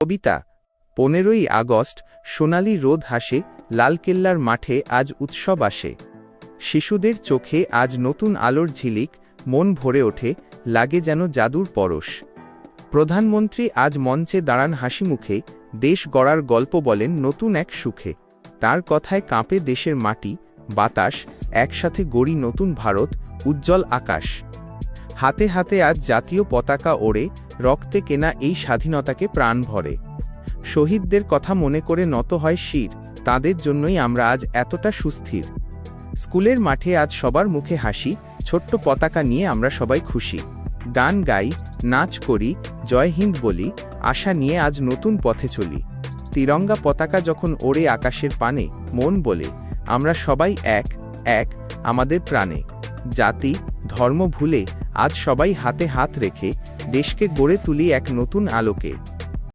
কবিতা। পনেরোই আগস্ট, সোনালি রোদ হাসে, লালকেল্লার মাঠে আজ উৎসব আসে। শিশুদের চোখে আজ নতুন আলোর ঝিলিক, মন ভরে ওঠে, লাগে যেন জাদুর পরশ। প্রধানমন্ত্রী আজ মঞ্চে দাঁড়ান হাসি মুখে দেশ গড়ার গল্প বলেন নতুন এক সুখে। তার কথায় কাঁপে দেশের মাটি, বাতাস, একসাথে গড়ি নতুন ভারত, উজ্জ্বল আকাশ। হাতে হাতে আজ জাতীয় পতাকা ওড়ে রক্তে কেনা এই স্বাধীনতাকে প্রাণ ভরে। শহীদদের কথা মনে করে নত হয় শির, তাদের জন্যই আমরা আজ এতটা সুস্থির। স্কুলের মাঠে আজ সবার মুখে হাসি, ছোট্ট পতাকা নিয়ে আমরা সবাই খুশি। গান গাই, নাচ করি, জয় হিন্দ বলি, আশা নিয়ে আজ নতুন পথে চলি। তিরঙ্গা পতাকা যখন ওড়ে আকাশের পানে, মন বলে, আমরা সবাই এক এক, আমাদের প্রাণে। জাতি, ধর্ম ভুলে আজ সবাই হাতে হাত রেখে দেশকে গড়ে তুলি এক নতুন আলোকে।